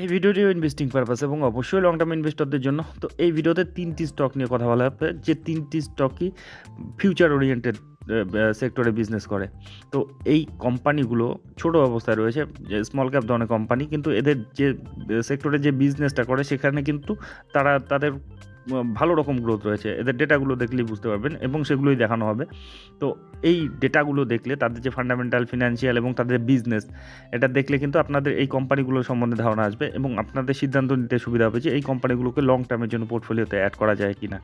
এই ভিডিওটিও investing purpose এবং অবশ্যই লং টার্ম ইনভেস্টরদের জন্য। তো এই ভিডিওতে তিনটি স্টক নিয়ে কথা বলা হবে। যে তিনটি স্টকই ফিউচার ওরিয়েন্টেড সেক্টরে বিজনেস করে। তো এই কোম্পানিগুলো ছোট অবস্থায় রয়েছে, যে স্মল ক্যাপ ধরনের কোম্পানি কিন্তু এদের যে সেক্টরে যে বিজনেসটা করে, সেখানে কিন্তু তারা, তাদের ভালো রকম গ্রোথ রয়েছে। এদের ডেটাগুলো দেখলেই বুঝতে পারবেন এবং সেগুলোই দেখানো হবে। তো এই ডেটাগুলো দেখলে, তাদের যে ফান্ডামেন্টাল ফিনান্সিয়াল এবং তাদের বিজনেস এটা দেখলে কিন্তু আপনাদের এই কোম্পানিগুলো সম্বন্ধে ধারণা আসবে এবং আপনাদের সিদ্ধান্ত নিতে সুবিধা হবে যে এই কোম্পানিগুলোকে লং টার্মের জন্য পোর্টফোলিওতে অ্যাড করা যায় কি না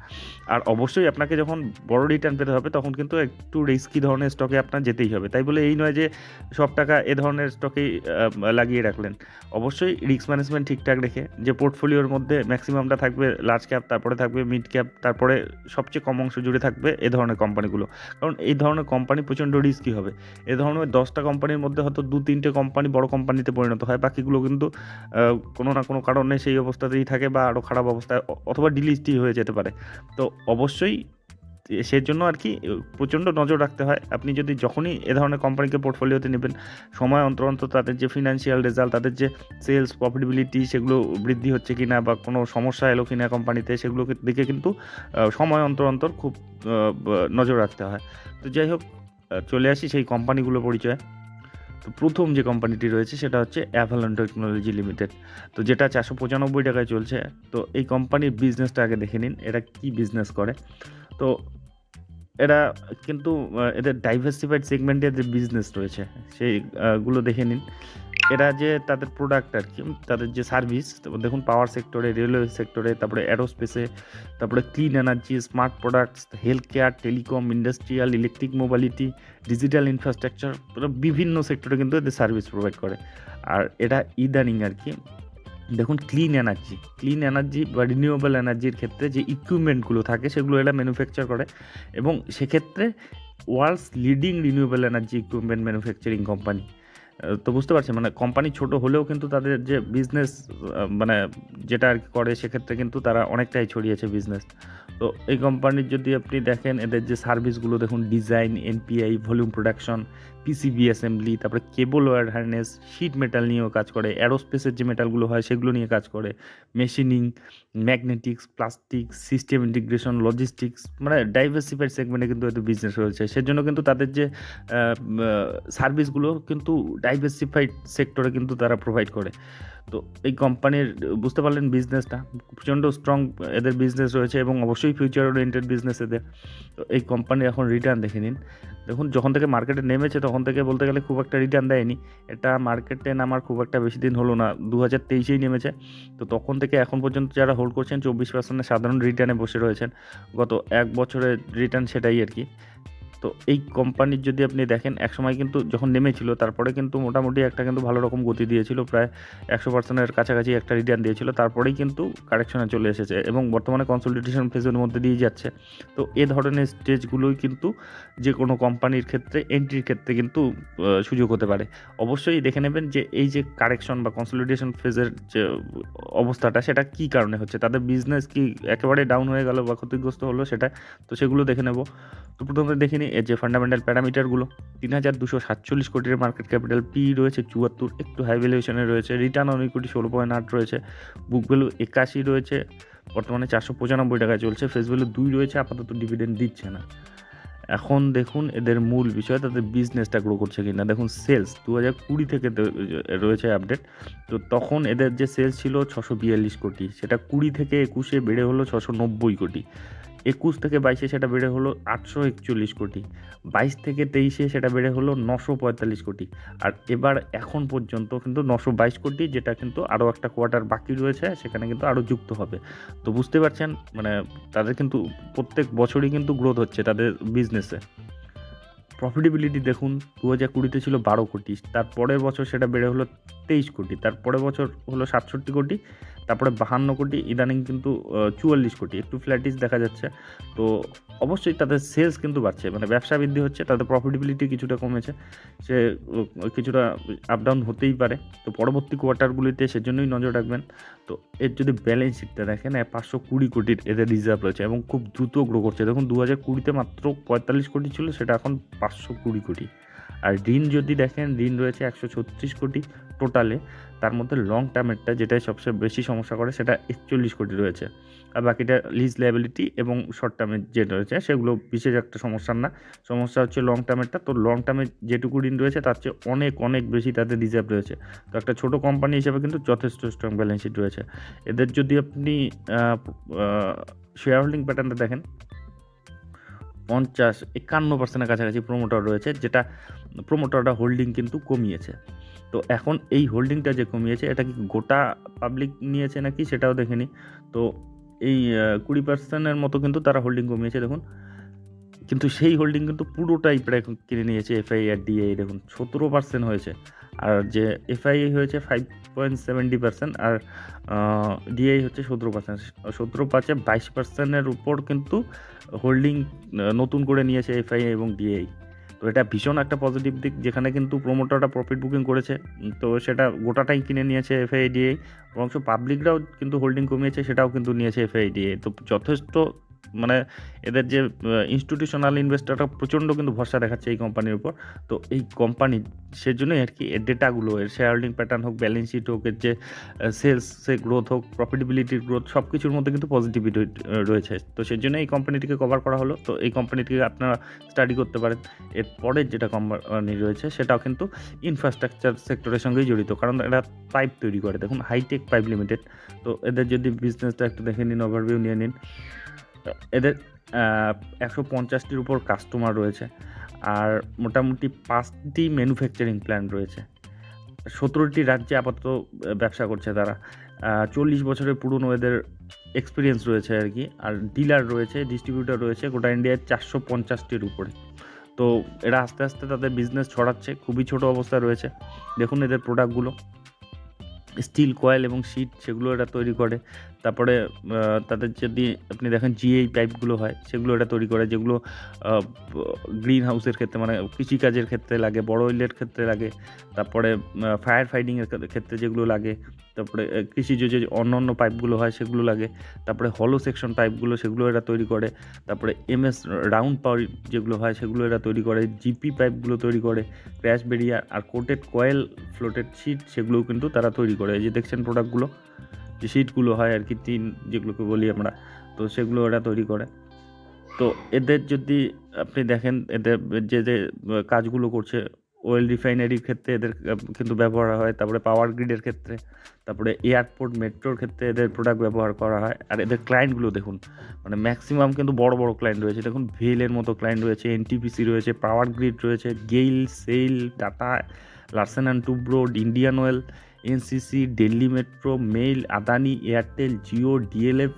আর অবশ্যই আপনাকে যখন বড় রিটার্ন পেতে হবে, তখন কিন্তু একটু রিস্কি ধরনের স্টকে আপনার যেতেই হবে। তাই বলে এই নয় যে সব টাকা এ ধরনের স্টকেই লাগিয়ে রাখলেন। অবশ্যই রিস্ক ম্যানেজমেন্ট ঠিকঠাক রেখে, যে পোর্টফোলিওর মধ্যে ম্যাক্সিমামটা থাকবে লার্জ ক্যাপ তারপরে থাকবে মিড ক্যাপ তারপরে সবচেয়ে কম অংশ জুড়ে থাকবে এ ধরনের কোম্পানিগুলো। কারণ এই ধরনের কোম্পানি প্রচণ্ড রিস্কি হবে। এ ধরনের দশটা কোম্পানির মধ্যে হয়তো দু তিনটে কোম্পানি বড় কোম্পানিতে পরিণত হয়। বাকিগুলো কিন্তু কোনো না কোনো কারণে সেই অবস্থাতেই থাকে বা আরও খারাপ অবস্থায় অথবা ডিলিস্টই হয়ে যেতে পারে। তো অবশ্যই সেজন্য আর কি, প্রচণ্ড নজর রাখতে হয়। আপনি যদি যখনই এ ধরনের কোম্পানিকে পোর্টফোলিওতে নেবেন, সময় অন্তর অন্তর তাদের যে ফিনান্সিয়াল রেজাল্ট তাদের যে সেলস প্রফিটেবিলিটি সেগুলো বৃদ্ধি হচ্ছে কি না বা কোনো সমস্যা এলো কি না কোম্পানিতে সেগুলো দিকে কিন্তু সময় অন্তর অন্তর খুব নজর রাখতে হয়। তো যাই হোক চলে আসি সেই কোম্পানিগুলো পরিচয়। তো প্রথম যে কোম্পানিটি রয়েছে, সেটা হচ্ছে অ্যাভালন টেকনোলজি লিমিটেড তো যেটা চারশো পঁচানব্বই টাকায় চলছে। তো এই কোম্পানির বিজনেসটা আগে দেখে নিন, এরা কি বিজনেস করে। তো এরা কিন্তু এদের ডাইভার্সিফাইড সেগমেন্টে এদের বিজনেস রয়েছে সেইগুলো দেখে নিন। এরা যে তাদের প্রোডাক্ট আর কি, তাদের যে সার্ভিস দেখুন পাওয়ার সেক্টরে রেলওয়ে সেক্টরে তারপরে অ্যারোস্পেসে তারপরে clean energy smart products health care telecom industrial electric mobility digital infrastructure বিভিন্ন সেক্টরে কিন্তু এদের সার্ভিস প্রোভাইড করে। আর এটা ইদানিং আর কি দেখুন ক্লিন এনার্জি ক্লিন এনার্জি বা রিনিউয়েবল এনার্জির ক্ষেত্রে যে ইকুইপমেন্টগুলো থাকে, সেগুলো এরা ম্যানুফ্যাকচার করে এবং সেক্ষেত্রে world's leading renewable energy equipment manufacturing company তো বুঝতে পারছেন মানে কোম্পানি ছোট হলেও কিন্তু তাদের যে বিজনেস মানে যেটা আর কি করে সেক্ষেত্রে কিন্তু তারা অনেকটাই ছড়িয়েছে বিজনেস তো এই কোম্পানির যদি আপনি দেখেন, এদের যে সার্ভিসগুলো দেখুন design NPI volume production PCB assembly তারপরে cable wire harness sheet metal নিয়েও কাজ করে অ্যারোস্পেসের যে মেটালগুলো হয়, সেগুলো নিয়ে কাজ করে machining magnetics plastic system integration logistics মানে ডাইভার্সিফাইড সেগমেন্টে কিন্তু এদের বিজনেস রয়েছে। সেজন্য কিন্তু তাদের যে সার্ভিসগুলো কিন্তু ডাইভার্সিফাইড সেক্টরে কিন্তু তারা প্রোভাইড করে। তো এই কোম্পানির বুঝতে পারলেন বিজনেসটা প্রচণ্ড স্ট্রং এদের বিজনেস রয়েছে এবং অবশ্যই ফিউচার ওরিয়েন্টেড বিজনেস এদের। তো এই কোম্পানির এখন রিটার্ন দেখে নিন। দেখুন, যখন থেকে মার্কেটে নেমেছে, তখন থেকে বলতে গেলে খুব একটা রিটার্ন দেয়নি। এটা মার্কেটে নামার খুব একটা বেশি দিন হলো না। দু হাজার তেইশেই নেমেছে। তো তখন থেকে এখন পর্যন্ত যারা হোল্ড করছেন, চব্বিশ পার্সেন্টের সাধারণ রিটার্নে বসে রয়েছেন। গত এক বছরের রিটার্ন সেটাই আর কি। তো এই কোম্পানির যদি আপনি দেখেন, একসময় কিন্তু যখন নেমেছিল, তারপরে কিন্তু মোটামুটি একটা কিন্তু ভালো রকম গতি দিয়েছিল, প্রায় একশো পার্সেন্টের কাছাকাছি একটা রিটার্ন দিয়েছিল, তারপরেই কিন্তু কারেকশনে চলে এসেছে এবং বর্তমানে কনসোলিডেশন ফেজের মধ্যে দিয়ে যাচ্ছে। তো এ ধরনের স্টেজগুলোই কিন্তু যে কোনো কোম্পানির ক্ষেত্রে এন্ট্রির ক্ষেত্রে কিন্তু সুযোগ হতে পারে। অবশ্যই দেখে নেবেন যে এই যে কারেকশন বা কনসোলিডেশন ফেজের যে অবস্থাটা, সেটা কি কারণে হচ্ছে? তাদের বিজনেস কি একেবারে ডাউন হয়ে গেল বা ক্ষতিগ্রস্ত হলো সেটা, তো সেগুলো দেখে নেব। তো প্রথমে দেখিনি এর যে ফান্ডামেন্টাল প্যারামিটারগুলো তিন হাজার দুশো সাতচল্লিশ কোটির মার্কেট ক্যাপিটাল পি রয়েছে চুয়াত্তর, একটু হাই ভ্যালুয়েশনে রয়েছে রিটার্ন অন ইকুইটি ষোলো পয়েন্ট আট রয়েছে বুক ভ্যালু একাশি রয়েছে, বর্তমানে চারশো পঁচানব্বই টাকায় চলছে ফেস ভ্যালু দুই রয়েছে, আপাতত ডিভিডেন্ড দিচ্ছে না। এখন দেখুন এদের মূল বিষয়, তাদের বিজনেসটা গ্রো করছে কি না দেখুন সেলস দু হাজার কুড়ি থেকে রয়েছে আপডেট তো তখন এদের যে সেলস ছিল ছশো বিয়াল্লিশ কোটি, সেটা কুড়ি থেকে একুশে বেড়ে হলো ছশো নব্বই কোটি। একুশ থেকে বাইশে সেটা বেড়ে হলো আটশো একচল্লিশ কোটি। বাইশ থেকে তেইশে সেটা বেড়ে হলো নশো পঁয়তাল্লিশ কোটি। আর এবার এখন পর্যন্ত কিন্তু নশো বাইশ কোটি, যেটা কিন্তু আরও একটা কোয়ার্টার বাকি রয়েছে, সেখানে কিন্তু আরও যুক্ত হবে। তো বুঝতে পারছেন মানে তাদের কিন্তু প্রত্যেক বছরই কিন্তু গ্রোথ হচ্ছে তাদের বিজনেসে প্রফিটেবিলিটি দেখুন দু হাজার কুড়িতে ছিল বারো কোটি তার পরের বছর সেটা বেড়ে হলো তেইশ কোটি, তার পরের বছর হলো সাতষট্টি কোটি, তারপরে বাহান্ন কোটি, ইদানিং কিন্তু চুয়াল্লিশ কোটি, একটু ফ্ল্যাটিস দেখা যাচ্ছে। তো অবশ্যই তাদের সেলস কিন্তু বাড়ছে মানে ব্যবসা বৃদ্ধি হচ্ছে তাদের প্রফিটেবিলিটি কিছুটা কমেছে, সে কিছুটা আপ ডাউন হতেই পারে। তো পরবর্তী কোয়ার্টারগুলিতে সেজন্যই নজর রাখবেন। তো এর যদি ব্যালেন্স শিটটা দেখেন পাঁচশো কুড়ি কোটির এদের রিজার্ভ রয়েছে এবং খুব দ্রুত গ্রো করছে। দেখুন দু হাজার কুড়িতে মাত্র পঁয়তাল্লিশ কোটি ছিল, সেটা এখন পাঁচশো কুড়ি কোটি। আর ঋণ যদি দেখেন, ঋণ রয়েছে একশো ছত্রিশ কোটি টোটালে। তার মধ্যে লং টার্মেরটা যেটাই সবচেয়ে বেশি সমস্যা করে, সেটা একচল্লিশ কোটি রয়েছে। আর বাকিটা লিজ লাইবিলিটি এবং শর্ট টার্মের যে রয়েছে, সেগুলো বিশেষ একটা সমস্যার না। সমস্যা হচ্ছে লং টার্মেরটা তো লং টার্মের যেটুকু ঋণ রয়েছে, তার চেয়ে অনেক অনেক বেশি তাদের রিজার্ভ রয়েছে। তো একটা ছোটো কোম্পানি হিসেবে কিন্তু যথেষ্ট স্ট্রং ব্যালেন্স শিট রয়েছে। এদের যদি আপনি শেয়ার হোল্ডিং প্যাটার্নটা দেখেন পঞ্চাশ একান্ন পার্সেন্টের কাছাকাছি প্রোমোটার রয়েছে, যেটা প্রোমোটাররা হোল্ডিং কিন্তু কমিয়েছে। তো এখন এই হোল্ডিংটা যে কমিয়েছে, এটা কি গোটা পাবলিক নিয়েছে নাকি সেটাও দেখে নিই তো এই কুড়ি পার্সেন্টের মতো কিন্তু তারা হোল্ডিং কমিয়েছে, দেখুন। কিন্তু সেই হোল্ডিং কিন্তু পুরোটাই প্রায় কিনে নিয়েছে এফআই আর ডিআই দেখুন, সতেরো পার্সেন্ট হয়েছে। আর যে এফআই হয়েছে ফাইভ পয়েন্ট সেভেন্টি পার্সেন্ট আর ডিআই হচ্ছে সতেরো পার্সেন্ট সতেরো পাঁচে বাইশ পার্সেন্টের উপর কিন্তু হোল্ডিং নতুন করে নিয়েছে এফআই এবং ডিআই তো এটা ভীষণ একটা পজিটিভ দিক, যেখানে কিন্তু প্রোমোটারটা প্রফিট বুকিং করেছে। তো সেটা গোটাটাই কিনে নিয়েছে এফআইডিএ বরঞ্চ পাবলিকরাও কিন্তু হোল্ডিং কমিয়েছে, সেটাও কিন্তু নিয়েছে এফআইডিএ তো যথেষ্ট মানে এদের যে ইনস্টিটিউশনাল ইনভেস্টররা প্রচণ্ড কিন্তু ভরসা দেখাচ্ছে এই কোম্পানির উপর। তো এই কোম্পানি সেজন্যই আর কি এর ডেটাগুলো এর শেয়ার হোল্ডিং প্যাটার্ন হোক ব্যালেন্স শিট হোক, এর যে সেলস সে গ্রোথ হোক প্রফিটেবিলিটির গ্রোথ সব কিছুর মধ্যে কিন্তু পজিটিভিটি রয়েছে। তো সেই জন্য এই কোম্পানিটিকে কভার করা হলো। তো এই কোম্পানিটিকে আপনারা স্টাডি করতে পারেন। এর পরের যেটা কোম্পানি রয়েছে, সেটাও কিন্তু ইনফ্রাস্ট্রাকচার সেক্টরের সঙ্গেই জড়িত। কারণ এরা পাইপ তৈরি করে। দেখুন হাইটেক পাইপ লিমিটেড তো এদের যদি বিজনেসটা একটু দেখে নিন ওভারভিউ নিয়ে নিন। এদের একশো পঞ্চাশটির উপর কাস্টমার রয়েছে আর মোটামুটি পাঁচটি ম্যানুফ্যাকচারিং প্ল্যান্ট রয়েছে। সতেরোটি রাজ্যে আপাতত ব্যবসা করছে তারা। চল্লিশ বছরের পুরনো এদের এক্সপিরিয়েন্স রয়েছে আর কি। আর ডিলার রয়েছে ডিস্ট্রিবিউটার রয়েছে, গোটা ইন্ডিয়ায় চারশো পঞ্চাশটির উপরে। তো এরা আস্তে আস্তে তাদের বিজনেস ছড়াচ্ছে, খুবই ছোট অবস্থায় রয়েছে। দেখুন এদের প্রোডাক্টগুলো স্টিল কয়েল এবং শিট সেগুলো এরা তৈরি করে। তারপরে তাদের যদি আপনি দেখেন জিএই পাইপগুলো হয়, সেগুলো এটা তৈরি করে, যেগুলো গ্রিন হাউসের ক্ষেত্রে মানে কৃষিকাজের ক্ষেত্রে লাগে, বড় অয়েলের ক্ষেত্রে লাগে, তারপরে ফায়ার ফাইটিংয়ের ক্ষেত্রে যেগুলো লাগে, তারপরে কৃষিজ যে অন্য অন্য পাইপগুলো হয়, সেগুলো লাগে, তারপরে হলো সেকশন পাইপগুলো সেগুলো এরা তৈরি করে, তারপরে এমএস রাউন্ড পাওয়ার যেগুলো হয়, সেগুলো এরা তৈরি করে জিপি পাইপগুলো তৈরি করে ক্র্যাশ বেরিয়ার আর কোটেড কয়েল ফ্লোটেড শিট সেগুলোও কিন্তু তারা তৈরি করে, এই যে দেখছেন প্রোডাক্টগুলো যে শিটগুলো হয় আর কি তিন যেগুলোকে বলি আমরা, তো সেগুলো ওরা তৈরি করে। তো এদের যদি আপনি দেখেন, এদের যে যে কাজগুলো করছে ওয়েল রিফাইনারির ক্ষেত্রে এদের কিন্তু ব্যবহার হয়, তারপরে পাওয়ার গ্রিডের ক্ষেত্রে, তারপরে এয়ারপোর্ট মেট্রোর ক্ষেত্রে এদের প্রোডাক্ট ব্যবহার করা হয়। আর এদের ক্লায়েন্টগুলো দেখুন মানে ম্যাক্সিমাম কিন্তু বড় বড় ক্লায়েন্ট রয়েছে। দেখুন ভেলের মতো ক্লায়েন্ট রয়েছে এনটিপিসি রয়েছে পাওয়ার গ্রিড রয়েছে GAIL SAIL Tata Larsen and Toubro Indian Oil NCC, Delhi metro, mail, Adani, Airtel, Jio, DLF,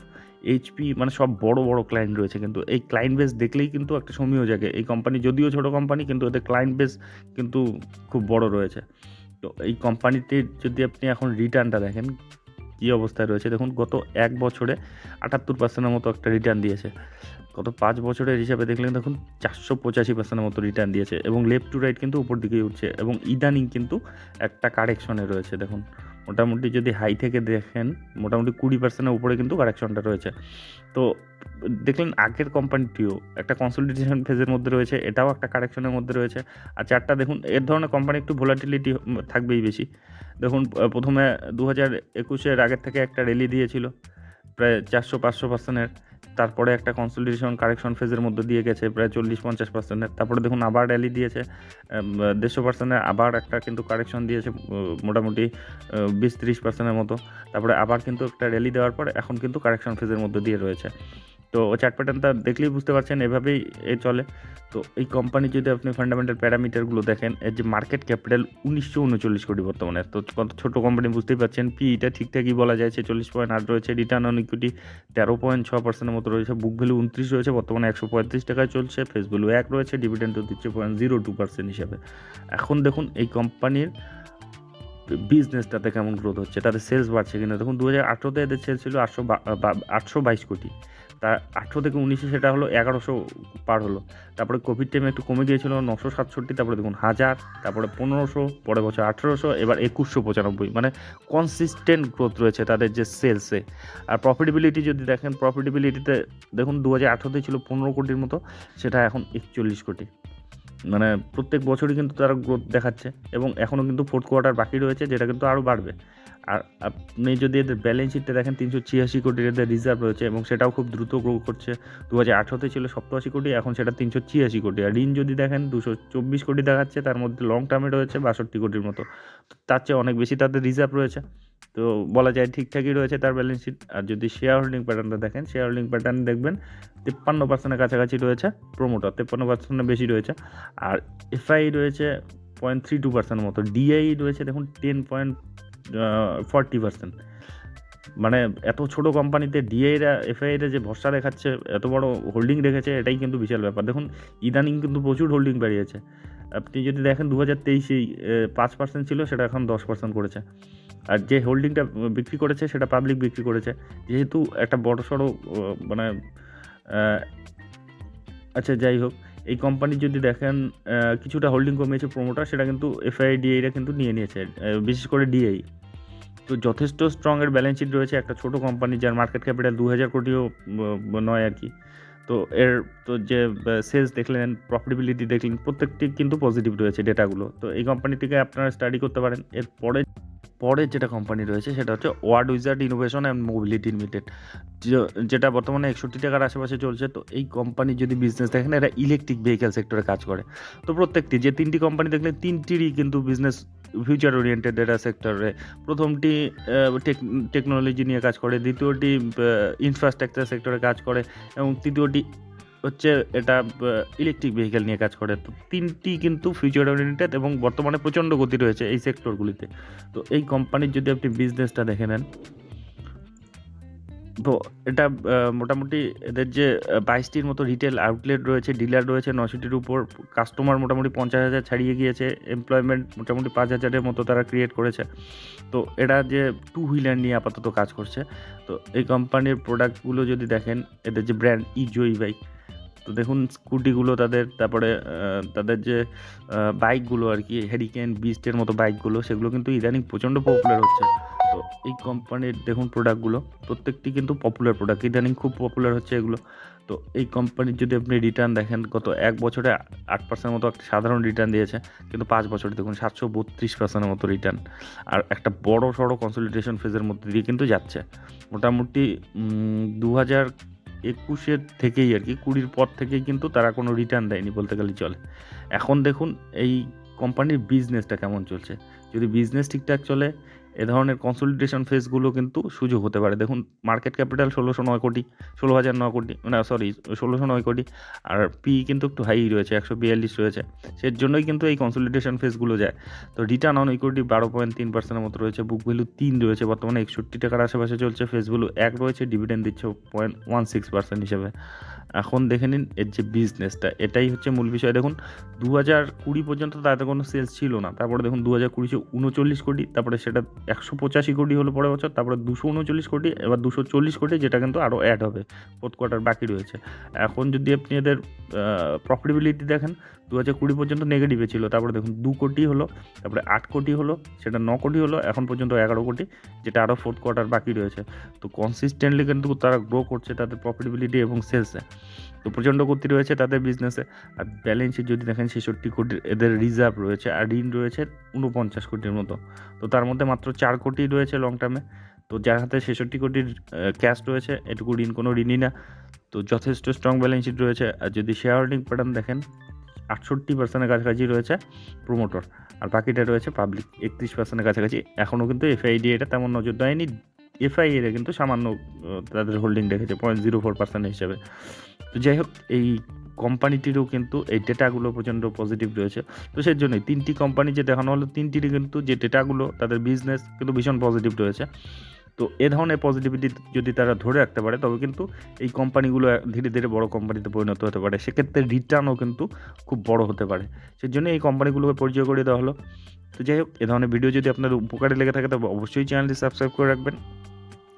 HP মানে সব বড় বড় ক্লায়েন্ট রয়েছে কিন্তু। এই ক্লায়েন্ট বেস দেখলেই কিন্তু একটা সমীহ জাগে। এই কোম্পানি যদিও ছোট কোম্পানি কিন্তু এদের ক্লায়েন্ট বেস কিন্তু খুব বড় রয়েছে। তো এই কোম্পানিটির যদি আপনি এখন রিটার্নটা দেখেন, কী অবস্থায় রয়েছে? দেখুন, গত এক বছরে আটাত্তর পার্সেন্টের মতো একটা রিটার্ন দিয়েছে। গত পাঁচ বছরের হিসাবে দেখলেন, দেখুন, চারশো পঁচাশি পার্সেন্টের মতো রিটার্ন দিয়েছে এবং লেফট টু রাইট কিন্তু উপর দিকেই উঠছে এবং ইদানিং কিন্তু একটা কারেকশনে রয়েছে। দেখুন, মোটামুটি যদি হাই থেকে দেখেন, মোটামুটি কুড়ি পার্সেন্টের উপরে কিন্তু কারেকশনটা রয়েছে। তো দেখলেন, আগের কোম্পানিটিও একটা কনসলিডেশন ফেজের মধ্যে রয়েছে, এটাও একটা কারেকশনের মধ্যে রয়েছে। আর চারটা, দেখুন, এর ধরনের কোম্পানি একটু ভোলাটিলিটি থাকবেই বেশি। দেখুন প্রথমে দু হাজার একুশের আগের থেকে একটা র্যালি দিয়েছিল, প্রায় চারশো পাঁচশো পার্সেন্টের তারপরে একটা কনসলিডেশন কারেকশন ফেজের মধ্যে দিয়ে গেছে, প্রায় চল্লিশ পঞ্চাশ পার্সেন্টের তারপরে দেখুন আবার র্যালি দিয়েছে দেড়শো পার্সেন্টের আবার একটা কিন্তু কারেকশন দিয়েছে মোটামুটি বিশ ত্রিশ পার্সেন্টের মতো। তারপরে আবার কিন্তু একটা র্যালি দেওয়ার পর এখন কিন্তু কারেকশন ফেজের মধ্যে দিয়ে রয়েছে। তো চার্ট প্যাটার্নটা দেখলেই বুঝতে পারছেন, এভাবেই এ চলে। তো এই কোম্পানি যদি আপনি ফান্ডামেন্টাল প্যারামিটারগুলো দেখেন, এর যে মার্কেট ক্যাপিটাল উনিশশো উনচল্লিশ কোটি বর্তমানে। তো কত ছোটো কোম্পানি বুঝতেই পারছেন পিইটা ঠিকঠাকই বলা যায়, ছেচল্লিশ পয়েন্ট আট রয়েছে রিটার্ন অন ইকুইটি তেরো পয়েন্ট ছ পার্সেন্টের মতো রয়েছে বুক ভ্যালু উনত্রিশ রয়েছে, বর্তমানে একশো পঁয়ত্রিশ টাকায় চলছে ফেস ভ্যালু এক রয়েছে ডিভিডেন্ডও দিচ্ছে পয়েন্ট জিরো টু পার্সেন্ট হিসাবে। এখন দেখুন, এই কোম্পানির বিজনেসটাতে কেমন গ্রোথ হচ্ছে, তাদের সেলস বাড়ছে কিনা, দেখুন দু হাজার আঠেরোতে এদের সেলস ছিল আটশো আটশো বাইশ কোটি। তা আঠেরো থেকে উনিশে সেটা হলো এগারোশো পার হলো। তারপরে কোভিড টাইমে একটু কমে গিয়েছিল নশো সাতষট্টি, তারপরে দেখুন হাজার, তারপরে পনেরোশো, পরের বছর আঠেরোশো, এবার একুশশো পঁচানব্বই। মানে কনসিস্টেন্ট গ্রোথ রয়েছে তাদের যে সেলসে আর প্রফিটেবিলিটি যদি দেখেন প্রফিটেবিলিটিতে দেখুন দু হাজার আঠেরোতে ছিল পনেরো কোটির মতো, সেটা এখন একচল্লিশ কোটি। মানে প্রত্যেক বছরই কিন্তু তারা গ্রোথ দেখাচ্ছে এবং এখনও কিন্তু ফোর্থ কোয়ার্টার বাকি রয়েছে, যেটা কিন্তু আরও বাড়বে। আর আপনি যদি এদের ব্যালেন্স শিটটা দেখেন, তিনশো ছিয়াশি কোটির এদের রিজার্ভ রয়েছে এবং সেটাও খুব দ্রুত গ্রো করছে। দু হাজার আঠারোতে ছিল সপ্তাশি কোটি, এখন সেটা তিনশো ছিয়াশি কোটি। আর ঋণ যদি দেখেন, দুশো চব্বিশ কোটি দেখাচ্ছে, তার মধ্যে লং টার্মে রয়েছে বাষট্টি কোটির মতো। তার চেয়ে অনেক বেশি তাদের রিজার্ভ রয়েছে। তো বলা যায় ঠিকঠাকই রয়েছে তার ব্যালেন্স শিট আর যদি শেয়ার হোল্ডিং প্যাটার্নটা দেখেন শেয়ার হোল্ডিং প্যাটার্ন দেখবেন, তিপ্পান্ন পার্সেন্টের কাছাকাছি রয়েছে প্রোমোটার তিপ্পান্ন পার্সেন্টের বেশি রয়েছে। আর এফআই রয়েছে পয়েন্ট থ্রি টু পার্সেন্টের মতো। ডিআই রয়েছে দেখুন টেন পয়েন্ট ফর্টি পার্সেন্ট মানে এত ছোট কোম্পানিতে ডিআইরা এফআইরা যে ভরসা দেখাচ্ছে, এত বড় হোল্ডিং রেখেছে, এটাই কিন্তু বিশাল ব্যাপার। দেখুন, ইদানিং কিন্তু প্রচুর হোল্ডিং বাড়িয়েছে। আপনি যদি দেখেন দু হাজার তেইশেই পাঁচ পার্সেন্ট ছিল, সেটা এখন দশ পার্সেন্ট করেছে। আর যে হোল্ডিংটা বিক্রি করেছে, সেটা পাবলিক বিক্রি করেছে। যেহেতু একটা বড় সড়ো মানে আচ্ছা যাই হোক। এই কোম্পানি যদি দেখেন কিছুটা হোল্ডিং কমিয়েছে প্রোমোটার সেটা কিন্তু এফআই ডিআইরা কিন্তু নিয়ে নিয়েছে বিশেষ করে ডিআই তো যথেষ্ট স্ট্রং এর ব্যালেন্স শিট রয়েছে একটা ছোট কোম্পানি যার মার্কেট ক্যাপিটাল দু হাজার কোটিও নয় আর কি। তো এর, তো যে সেলস দেখলেন প্রফিটেবিলিটি দেখলেন, প্রত্যেকটি কিন্তু পজিটিভ রয়েছে ডেটাগুলো তো এই কোম্পানিটিকে আপনারা স্টাডি করতে পারেন। এর পরে পরের যেটা কোম্পানি রয়েছে সেটা হচ্ছে ward wizard innovation and mobility limited যেটা বর্তমানে একষট্টি টাকার আশেপাশে চলছে, তো এই কোম্পানির যদি বিজনেস দেখেন, এরা ইলেকট্রিক ভেহিক্যাল সেক্টরে কাজ করে। তো প্রত্যেকটি, যে তিনটি কোম্পানি দেখলেন তিনটিরই কিন্তু বিজনেস ফিউচার ওরিয়েন্টেড ডেটা সেক্টরে প্রথমটি টেকনোলজি নিয়ে কাজ করে, দ্বিতীয়টি ইনফ্রাস্ট্রাকচার সেক্টরে কাজ করে, এবং তৃতীয়টি হচ্ছে এটা ইলেকট্রিক ভেহিকেল নিয়ে কাজ করে। তো তিনটি কিন্তু ফিউচার ওরিয়েন্টেড এবং বর্তমানে প্রচণ্ড গতি রয়েছে এই সেক্টরগুলিতে তো এই কোম্পানির যদি আপনি বিজনেসটা দেখে নেন, তো এটা মোটামুটি এদের যে বাইশটির মতো রিটেল আউটলেট রয়েছে ডিলার রয়েছে নশোটির উপর কাস্টমার মোটামুটি পঞ্চাশ হাজার ছাড়িয়ে গিয়েছে এমপ্লয়মেন্ট মোটামুটি পাঁচ হাজারের মতো তারা ক্রিয়েট করেছে। তো এরা যে টু হুইলার নিয়ে আপাতত কাজ করছে। তো এই কোম্পানির প্রোডাক্টগুলো যদি দেখেন, এদের যে ব্র্যান্ড ই জয়ী বাইক তো দেখুন, স্কুটিগুলো তাদের, তারপরে তাদের যে বাইকগুলো আর কি হেরিকেন বিস্টের মতো বাইকগুলো, সেগুলো কিন্তু ইদানিং প্রচণ্ড পপুলার হচ্ছে। তো এই কোম্পানির দেখুন প্রোডাক্টগুলো প্রত্যেকটি কিন্তু পপুলার প্রোডাক্ট ইদানিং খুব পপুলার হচ্ছে এগুলো। তো এই কোম্পানির যদি আপনি রিটার্ন দেখেন, গত এক বছরে আট পার্সেন্ট মতো একটা সাধারণ রিটার্ন দিয়েছে, কিন্তু পাঁচ বছরে দেখুন সাতশো বত্রিশ পার্সেন্টের মতো রিটার্ন আর একটা বড় সড়ো কনসলিডেশন ফেজের মধ্যে দিয়ে কিন্তু যাচ্ছে। মোটামুটি দু হাজার একুশের থেকেই আর কি, কুড়ির পর থেকেই কিন্তু তারা কোনো রিটার্ন দেয়নি বলতে গেলে চলে। এখন দেখুন এই কোম্পানির বিজনেসটা কেমন চলছে। যদি বিজনেস ঠিকঠাক চলে এ ধরনের কনসলিডেশন ফেজগুলো কিন্তু সুযোগ হতে পারে। দেখুন মার্কেট ক্যাপিটাল ষোলোশো নয় কোটি, ষোলো হাজার নয় কোটি, না সরি ষোলোশো নয় কোটি, আর পি কিন্তু একটু হাই রয়েছে, একশো বিয়াল্লিশ রয়েছে। সের জন্যই কিন্তু এই কনসলিডেশন ফেজগুলো যায়। তো রিটার্ন অন ইকুইটি বারো পয়েন্ট তিন পার্সেন্টের মতো রয়েছে বুক ভ্যালু তিন রয়েছে, বর্তমানে একষট্টি টাকার আশেপাশে চলছে ফেস ভ্যালু এক রয়েছে ডিভিডেন্ড দিচ্ছে পয়েন্ট ওয়ান সিক্স পার্সেন্ট হিসেবে। এখন দেখে নিন এর যে বিজনেসটা এটাই হচ্ছে মূল বিষয়। দেখুন দু হাজার কুড়ি পর্যন্ত তাদের কোনো সেলস ছিল না, তারপরে দেখুন দু হাজার কুড়িতে উনচল্লিশ কোটি, তারপরে সেটা একশো পঁচাশি কোটি হলো পরের বছর, তারপরে দুশো উনচল্লিশ কোটি, এবার দুশো চল্লিশ কোটি, যেটা কিন্তু আরও অ্যাড হবে ফোর্থ কোয়ার্টার বাকি রয়েছে। এখন যদি আপনি এদের প্রফিটেবিলিটি দেখেন দু হাজার কুড়ি পর্যন্ত নেগেটিভে ছিল, তারপরে দেখুন দু কোটি হলো, তারপরে আট কোটি হলো, সেটা ন কোটি হলো, এখন পর্যন্ত এগারো কোটি, যেটা আরও ফোর্থ কোয়ার্টার বাকি রয়েছে। তো কনসিস্টেন্টলি কিন্তু তারা গ্রো করছে তাদের প্রফিটেবিলিটি এবং সেলসে তো প্রচণ্ড গতি রয়েছে তাদের বিজনেসে আর ব্যালেন্স শিট যদি দেখেন ছেষট্টি কোটি এদের রিজার্ভ রয়েছে আর ঋণ রয়েছে উনপঞ্চাশ কোটির মতো। তো তার মধ্যে মাত্র চার কোটি রয়েছে লং টার্মে তো যার হাতে ছেষট্টি কোটির ক্যাশ রয়েছে, এটুকু ঋণ কোনো ঋণই না। তো যথেষ্ট স্ট্রং ব্যালেন্স শিট রয়েছে। আর যদি শেয়ার হোল্ডিং প্যাটার্ন দেখেন, আটষট্টি পার্সেন্টের কাছাকাছি রয়েছে প্রোমোটর আর বাকিটা রয়েছে পাবলিক একত্রিশ পার্সেন্টের কাছাকাছি। এখনও কিন্তু এফআইডি এটা তেমন নজর দেয়নি। এফআই এরা কিন্তু সামান্য তাদের হোল্ডিং রেখেছে পয়েন্ট জিরো ফোর পার্সেন্ট হিসেবে। তো যাই হোক, এই কোম্পানিটিরও কিন্তু এই ডেটাগুলো প্রচণ্ড পজিটিভ রয়েছে। তো সেই জন্যই তিনটি কোম্পানি যে দেখানো হলো, তিনটিরই কিন্তু যে ডেটাগুলো তাদের বিজনেস কিন্তু ভীষণ পজিটিভ রয়েছে। তো এ ধরনের পজিটিভিটি যদি তারা ধরে রাখতে পারে, তবে কিন্তু এই কোম্পানিগুলো ধীরে ধীরে বড় কোম্পানিতে পরিণত হতে পারে। সেক্ষেত্রে রিটার্নও কিন্তু খুব বড় হতে পারে। সেই জন্য এই কোম্পানিগুলোকে পরিচয় করে দেওয়া হলো। তো যাই হোক, এ ধরনের ভিডিও যদি আপনাদের উপকারে লেগে থাকে, তবে অবশ্যই চ্যানেলটি সাবস্ক্রাইব করে রাখবেন।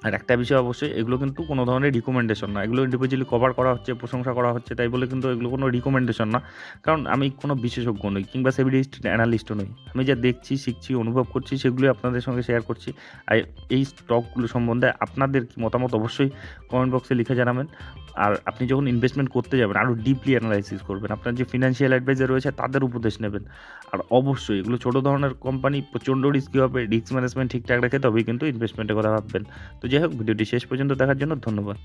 আর একটা বিষয় অবশ্যই, এগুলো কিন্তু কোনো ধরনের রিকমেন্ডেশন না এগুলো ইন্ডিভিজুয়ালি কভার করা হচ্ছে, প্রশংসা করা হচ্ছে, তাই বলে কিন্তু এগুলো কোনো রিকমেন্ডেশন না। কারণ আমি কোনো বিশেষজ্ঞ নই, কিংবা সেভিডিস্ট অ্যানালিস্টও নই। আমি যা দেখছি, শিখছি, অনুভব করছি, সেগুলোই আপনাদের সঙ্গে শেয়ার করছি। আর এই স্টকগুলো সম্বন্ধে আপনাদের কি মতামত, অবশ্যই কমেন্ট বক্সে লিখে জানাবেন। আর আপনি যখন ইনভেস্টমেন্ট করতে যাবেন আরও ডিপলি অ্যানালাইসিস করবেন, আপনার যে ফিনান্সিয়াল অ্যাডভাইজার রয়েছে তাদের উপদেশ নেবেন। আর অবশ্যই এগুলো ছোটো ধরনের কোম্পানি প্রচণ্ড রিস্কি হবে রিস্ক ম্যানেজমেন্ট ঠিকঠাক রাখে তবেই কিন্তু ইনভেস্টমেন্টের কথা ভাববেন। তো যাই হোক, ভিডিওটি শেষ পর্যন্ত দেখার জন্য ধন্যবাদ।